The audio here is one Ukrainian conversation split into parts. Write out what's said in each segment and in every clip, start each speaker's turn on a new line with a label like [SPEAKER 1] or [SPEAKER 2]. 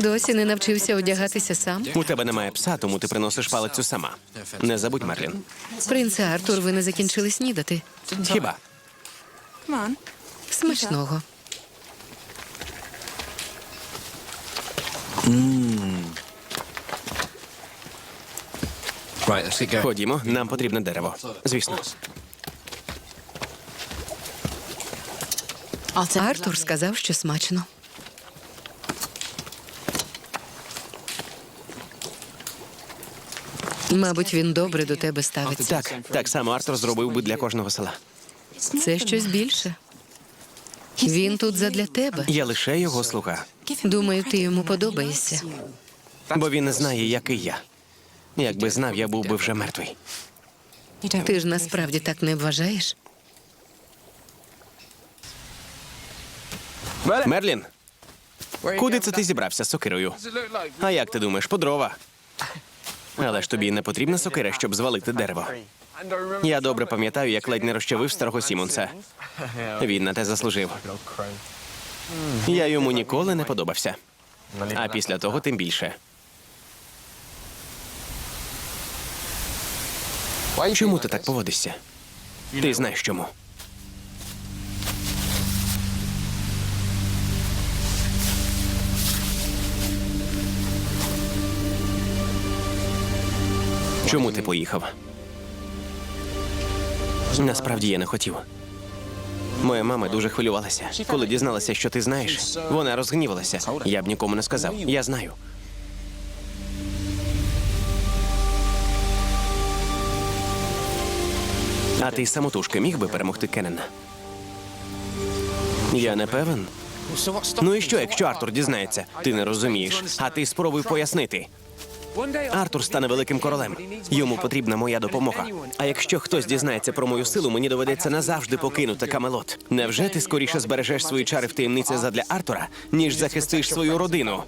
[SPEAKER 1] Досі не навчився одягатися сам.
[SPEAKER 2] У тебе немає пса, тому ти приносиш палицю сама. Не забудь, Мерлін.
[SPEAKER 1] Принце Артур, ви не закінчили снідати.
[SPEAKER 2] Хіба?
[SPEAKER 1] Смачного.
[SPEAKER 2] Ходімо, нам потрібне дерево. Звісно.
[SPEAKER 1] Артур сказав, що смачно. Мабуть, він добре до тебе ставиться.
[SPEAKER 2] Так, так само Артур зробив би для кожного села.
[SPEAKER 1] Це щось більше. Він тут задля тебе.
[SPEAKER 2] Я лише його слуга,
[SPEAKER 1] Думаю, ти йому подобаєшся.
[SPEAKER 2] бо він не знає, який я. Якби знав, я був би вже мертвий.
[SPEAKER 1] Ти ж насправді так не вважаєш?
[SPEAKER 2] Мерлін, куди це ти зібрався з сокирою? А як ти думаєш, по дрова? Але ж тобі не потрібна сокира, щоб звалити дерево. Я добре пам'ятаю, як ледь не розчавив старого Сімонса. Він на те заслужив. Я йому ніколи не подобався. А після того тим більше. Чому ти так поводишся? Ти знаєш чому. Чому ти поїхав? Насправді я не хотів. Моя мама дуже хвилювалася. Коли дізналася, що ти знаєш, вона розгнівалася. Я б нікому не сказав. Я знаю. А ти самотужки міг би перемогти Кеннена? Я не певен. Ну і що, якщо Артур дізнається? Ти не розумієш, а ти спробуй пояснити. Артур стане великим королем. Йому потрібна моя допомога. А якщо хтось дізнається про мою силу, мені доведеться назавжди покинути Камелот. Невже ти скоріше збережеш свої чари в таємниці задля Артура, ніж захистиш свою родину?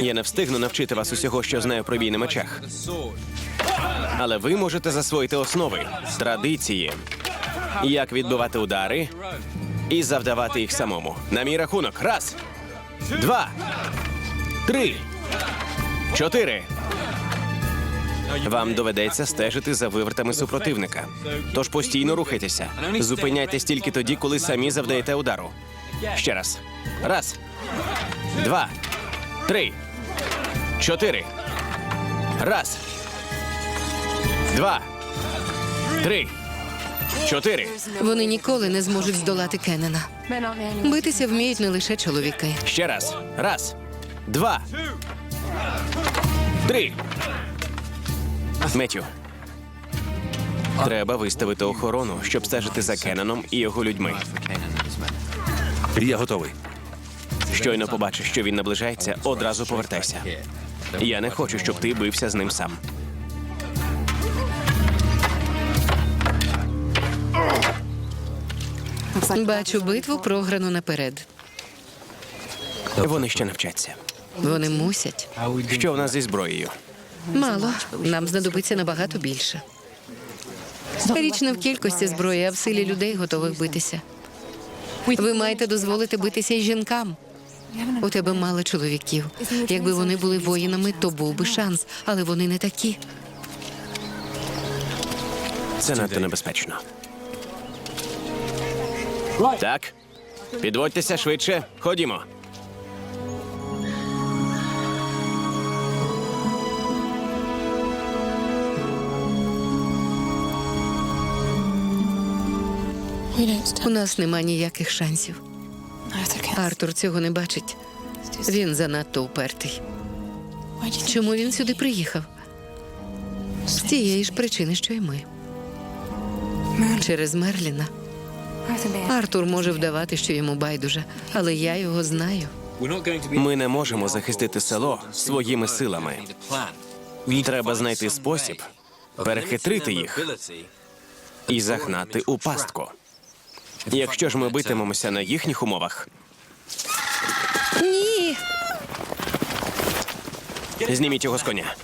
[SPEAKER 2] Я не встигну навчити вас усього, що знаю про бій на мечах. Але ви можете засвоїти основи, традиції, як відбивати удари і завдавати їх самому. На мій рахунок. Раз, два, три, чотири. Вам доведеться стежити за вивертами супротивника. Тож постійно рухайтеся. Зупиняйтесь тільки тоді, коли самі завдаєте удару. Ще раз. Раз, два, три, чотири. Раз. Два. Три. Чотири.
[SPEAKER 1] Вони ніколи не зможуть здолати Кеннена. Битися вміють не лише чоловіки.
[SPEAKER 2] Ще раз. Раз. Два. Три. Меттю. Треба виставити охорону, щоб стежити за Кеноном і його людьми.
[SPEAKER 3] Я готовий.
[SPEAKER 2] Щойно побачиш, що він наближається, одразу повертайся. Я не хочу, щоб ти бився з ним сам.
[SPEAKER 1] Бачу битву програну наперед.
[SPEAKER 2] Вони ще навчаться.
[SPEAKER 1] Вони мусять.
[SPEAKER 2] Що в нас зі зброєю?
[SPEAKER 1] Мало. Нам знадобиться набагато більше. Річ не в кількості зброї, а в силі людей, готових битися. Ви маєте дозволити битися й жінкам. У тебе мало чоловіків. Якби вони були воїнами, то був би шанс, але вони не такі.
[SPEAKER 2] Це надто небезпечно. Так. Підводьтеся швидше. Ходімо.
[SPEAKER 1] У нас нема ніяких шансів. Артур цього не бачить. Він занадто упертий. Чому він сюди приїхав? З тієї ж причини, що й ми. Через Мерліна. Артур може вдавати, що йому байдуже, але я його знаю.
[SPEAKER 2] Ми не можемо захистити село своїми силами. Треба знайти спосіб перехитрити їх і загнати у пастку. Якщо ж ми битимемося на їхніх умовах,
[SPEAKER 1] Ні.
[SPEAKER 2] зніміть його з коня.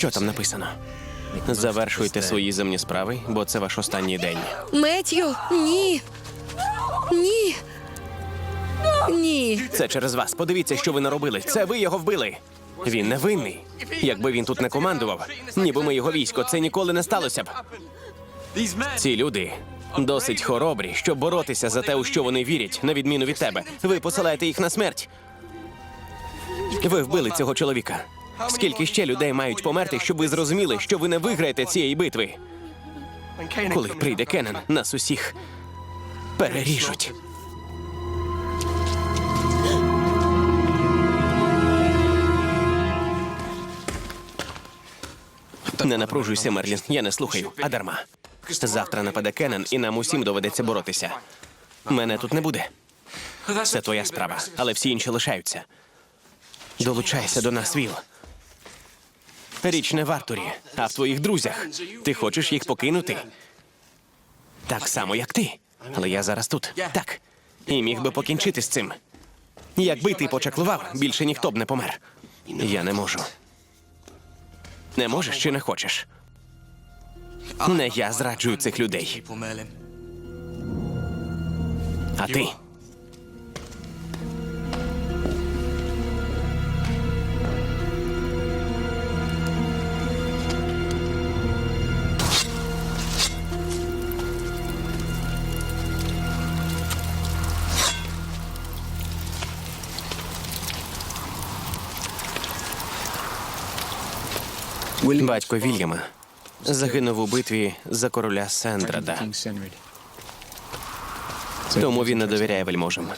[SPEAKER 2] Що там написано? Завершуйте свої земні справи, бо це ваш останній день.
[SPEAKER 1] Меттю, ні. Ні. Ні.
[SPEAKER 2] Це через вас. Подивіться, що ви наробили. Це ви його вбили. Він не винний. Якби він тут не командував, ніби ми його військо, це ніколи не сталося б. Ці люди досить хоробрі, щоб боротися за те, у що вони вірять, на відміну від тебе. Ви посилаєте їх на смерть. Ви вбили цього чоловіка. Скільки ще людей мають померти, щоб ви зрозуміли, що ви не виграєте цієї битви? Коли прийде Кеннен, нас усіх переріжуть. Не напружуйся, Мерлін. Я не слухаю, а дарма. Завтра нападе Кеннен, і нам усім доведеться боротися. Мене тут не буде. Це твоя справа, але всі інші лишаються. Долучайся до нас, Віл. Річ не в Артурі, а в твоїх друзях. Ти хочеш їх покинути? Так само, як ти. Але я зараз тут. Так. І міг би покінчити з цим. Якби ти почаклував, більше ніхто б не помер. Я не можу. Не можеш чи не хочеш? Не я зраджую цих людей, а ти. Батько Вільяма загинув у битві за короля Сендрада. Тому він не довіряє вельможам.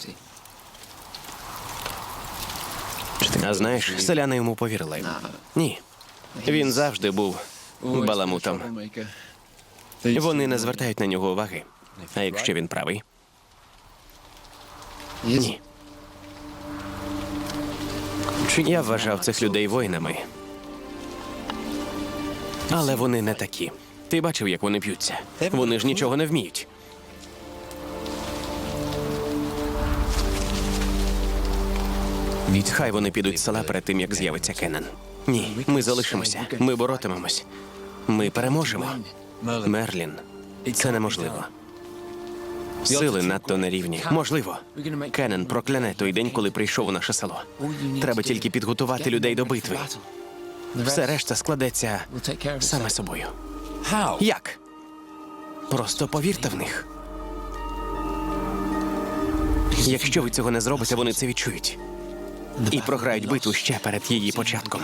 [SPEAKER 2] А знаєш, селяни йому повірили. Ні. Він завжди був баламутом. Вони не звертають на нього уваги. А якщо він правий? Ні. Я вважав цих людей воїнами. Але вони не такі. Ти бачив, як вони б'ються. Вони ж нічого не вміють. Хай вони підуть з села перед тим, як з'явиться Кеннен. Ні, ми залишимося. Ми боротимемось. Ми переможемо. Мерлін. Це неможливо. Сили надто нерівні. Можливо. Кеннен прокляне той день, коли прийшов у наше село. Треба тільки підготувати людей до битви. Все решта складеться саме собою. Як? Просто повірте в них. Якщо ви цього не зробите, вони це відчують. І програють битву ще перед її початком.